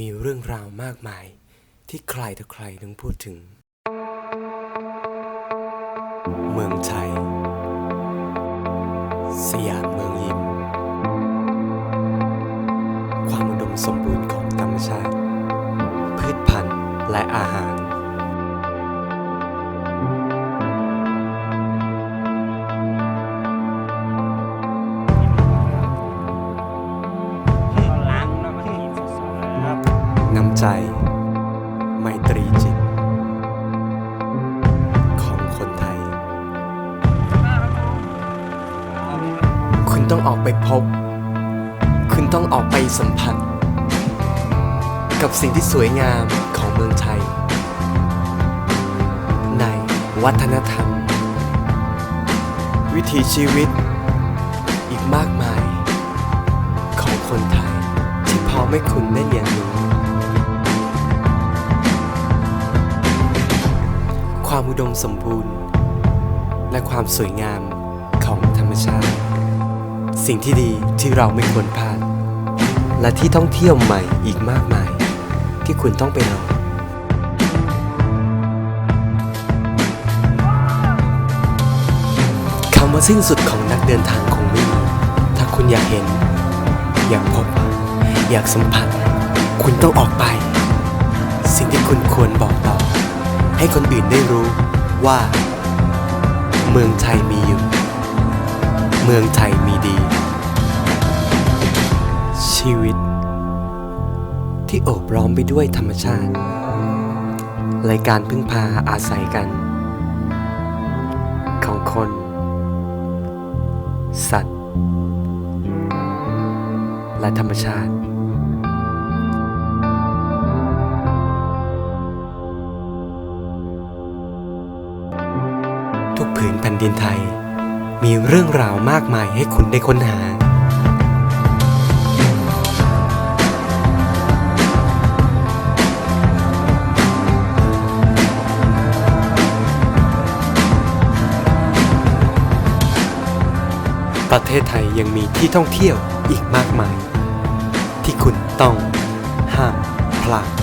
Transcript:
มีเรื่องราวมากมายที่ใครต่อใครต้องพูดถึง เมืองไทยสยาม น้ำใจ ไมตรีจิต ของคนไทย คุณต้องออกไปพบ คุณต้องออกไปสัมผัส กับสิ่งที่สวยงามของเมืองไทย ในวัฒนธรรม วิถีชีวิต อีกมากมาย ของคนไทยที่พร้อมให้คุณได้เรียนรู้ ความอุดมสมบูรณ์ และความสวยงามของธรรมชาติ สิ่งที่ดีที่เราไม่ควรพลาด และที่ท่องเที่ยวใหม่อีกมากมาย ที่คุณต้องไปลองคำว่าสิ้นสุดของนักเดินทางคงไม่มีถ้าคุณอยากเห็น อยากพบ อยากสัมผัส คุณต้องออกไป สิ่งที่คุณควรบอกต่อ ให้คนอื่นได้รู้ว่า เมืองไทยมีอยู่ เมืองไทยมีดี ชีวิต ที่โอบล้อมไปด้วยธรรมชาติและการพึ่งพาอาศัยกัน ของคน สัตว์ และธรรมชาติ ผืนแผ่นดินไทย มีเรื่องราวมากมายให้คุณได้ค้นหา ประเทศไทยยังมีที่ท่องเที่ยวอีกมากมาย ที่คุณต้องห้ามพลาด